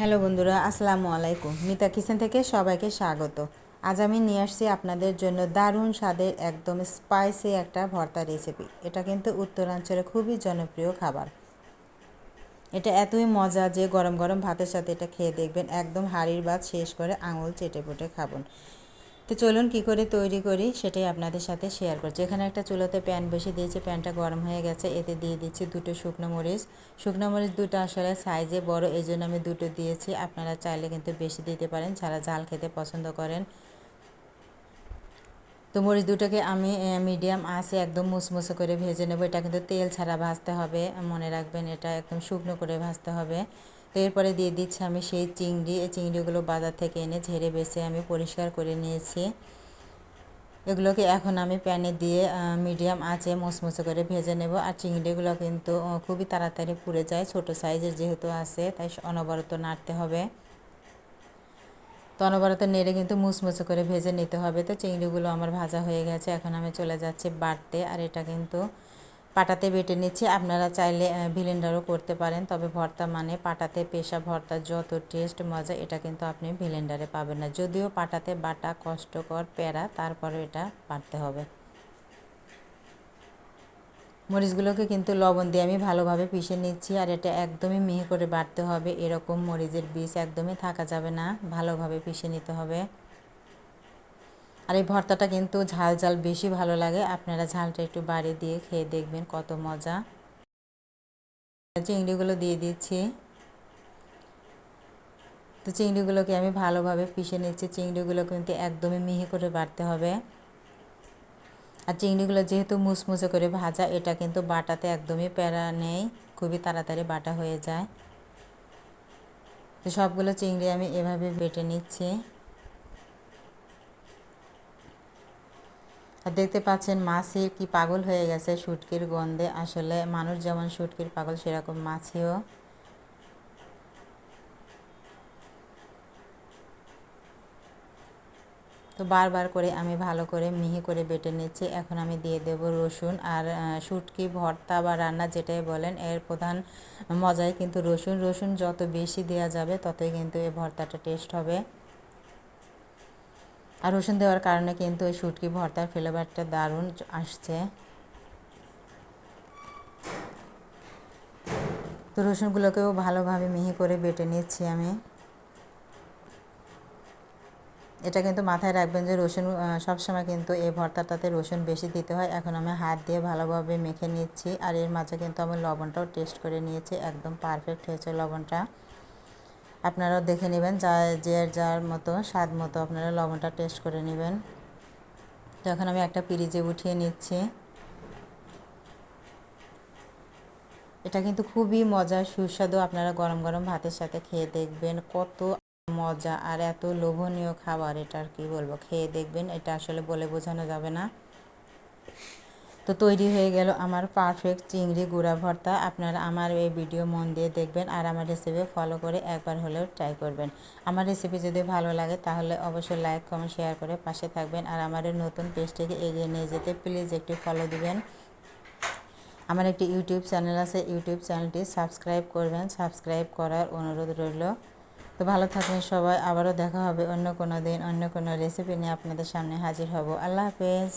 Hello বন্ধুরা, আসসালামু আলাইকুম। মিতা কিচেন থেকে সবাইকে স্বাগত। আজ আমি নিয়ে আসছি আপনাদের জন্য দারুণ স্বাদের একদম স্পাইসি একটা ভর্তা রেসিপি এটা কিন্তু উত্তরাঞ্চলে খুবই জনপ্রিয় খাবার। এটা এতই মজা যে গরম গরম ভাতের সাথে এটা খেয়ে দেখবেন, একদম হাড়ির ভাত শেষ করে আঙুল চেটে পুটে খাবেন। তো চলুন কি করে তৈরি করি সেটাই আপনাদের সাথে শেয়ার করছি। এখানে একটা চুলোতে প্যান বসে দিয়েছি প্যানটা গরম হয়ে গেছে, এতে দিয়ে দিচ্ছি দুটো শুকনো মরিচ। শুকনো মরিচ দুটো আসলে সাইজে বড় এই জন্য আমি দুটো দিয়েছি। আপনারা চাইলে কিন্তু বেশি দিতে পারেন, যারা ঝাল খেতে পছন্দ করেন তো মরিচ দুটোকে আমি মিডিয়াম আঁচে একদম মুসমুসো করে ভেজে নেব। এটা কিন্তু তেল ছাড়া ভাজতে হবে, মনে রাখবেন, এটা একদম শুকনো করে ভাজতে হবে। তো এরপরে দিয়ে দিচ্ছি আমি সেই চিংড়ি, এই চিংড়িগুলো বাজার থেকে এনে ঝেড়ে বেছে আমি পরিষ্কার করে নিয়েছি। এগুলোকে এখন আমি প্যানে দিয়ে মিডিয়াম আঁচে মুসমুসে করে ভেজে নেব। আর চিংড়িগুলো কিন্তু খুবই তাড়াতাড়ি পুড়ে যায়, ছোট সাইজের যেহেতু আছে, তাই অনবরত নাড়তে হবে। তো অনবরত নেড়ে কিন্তু মুসমুসে করে ভেজে নিতে হবে। তো চিংড়িগুলো আমার ভাজা হয়ে গেছে, এখন আমি চলে যাচ্ছি বাড়তে আর এটা কিন্তু পাটাতে বেটে নিচ্ছি। আপনারা চাইলে ভিলেন্ডারও করতে পারেন, তবে ভর্তা মানে পাটাতে পেশা, ভর্তা যত টেস্ট, মজা, এটা কিন্তু আপনি ভিলেন্ডারে পাবেন না। যদিও পাটাতে বাটা কষ্টকর প্যারা তারপরে এটা বাটতে হবে। মরিচগুলোকে কিন্তু লবণ দিয়ে আমি ভালোভাবে পিষে নিচ্ছি আর এটা একদমই মিহি করে বাটতে হবে। এরকম মরিচের বীজ একদমই থাকা যাবে না, ভালোভাবে পিষে নিতে হবে। আর এই ভর্তাটা কিন্তু ঝাল ঝাল বেশি ভালো লাগে। আপনারা ঝালটা একটু বাড়িয়ে দিয়ে খেয়ে দেখবেন কত মজা। চিংড়িগুলো দিয়ে দিচ্ছি। তো চিংড়িগুলোকে আমি ভালোভাবে পিষে নিচ্ছি। চিংড়িগুলো কিন্তু একদমই মিহি করে বাড়তে হবে। আর চিংড়িগুলো যেহেতু মুসমুসে করে ভাজা, এটা কিন্তু বাটাতে একদমই প্যারা নেই। খুবই তাড়াতাড়ি বাটা হয়ে যায়। তো সবগুলো চিংড়ি আমি এভাবে বেটে নিচ্ছি। আর দেখতে পাচ্ছেন মাছের কি পাগল হয়ে গেছে, শুটকির গন্ধে। আসলে মানুষ যেমন শুটকির পাগল, সেরকম মাছেও। তো বারবার করে আমি ভালো করে মিহি করে বেটে নিচ্ছি। এখন আমি দিয়ে দেব রসুন আর শুটকি, ভর্তা বা রান্না যেটাই বলেন, এর প্রধান মজাই কিন্তু রসুন। রসুন যত বেশি দেওয়া যাবে ততই কিন্তু এই ভর্তাটা টেস্ট হবে। আর রসুন দেওয়ার কারণে কিন্তু ওই শুটকি, ভর্তার ফ্লেভারটা দারুণ আসছে। তো রসুনগুলোকেও ভালোভাবে মিহি করে বেটে নিচ্ছি আমি। এটা কিন্তু মাথায় রাখবেন যে রসুন সবসময় কিন্তু এই ভর্তাটাতে রসুন বেশি দিতে হয়। এখন আমি হাত দিয়ে ভালোভাবে মেখে নিচ্ছি আর এর মাঝে কিন্তু আমি লবণটাও টেস্ট করে নিয়েছি। একদম পারফেক্ট হয়েছে লবণটা। আপনারাও দেখে নেবেন যা, যে যার মতো, স্বাদ মতো আপনারা লবণটা টেস্ট করে নেবেন। তো এখন আমি একটা পিরিজে উঠিয়ে নিচ্ছি। এটা কিন্তু খুবই মজার সুস্বাদু। আপনারা গরম গরম ভাতের সাথে খেয়ে দেখবেন কত মজা আর এত লোভনীয় খাবার এটা আর কি বলব? খেয়ে দেখবেন এটা আসলে বলে বোঝানো যাবে না। তো তৈরি হয়ে গেল আমার পারফেক্ট চিংড়ি গুঁড়া ভর্তা। আপনারা আমার এই ভিডিও মন দিয়ে দেখবেন আর আমার রেসিপি ফলো করে একবার হলেও ট্রাই করবেন। আমার রেসিপি যদি ভালো লাগে তাহলে অবশ্যই লাইক কমেন্ট শেয়ার করে পাশে থাকবেন। আর আমার নতুন পেজটিকে এগিয়ে নিয়ে যেতে প্লিজ একটি ফলো দিবেন। আমার একটি ইউটিউব চ্যানেল আছে ইউটিউব চ্যানেলটি সাবস্ক্রাইব করবেন। সাবস্ক্রাইব করার অনুরোধ রইল। তো ভালো থাকবেন সবাই, আবারও দেখা হবে অন্য কোনো দিন, অন্য কোনো রেসিপি নিয়ে আপনাদের সামনে হাজির হব। আল্লাহ হাফেজ।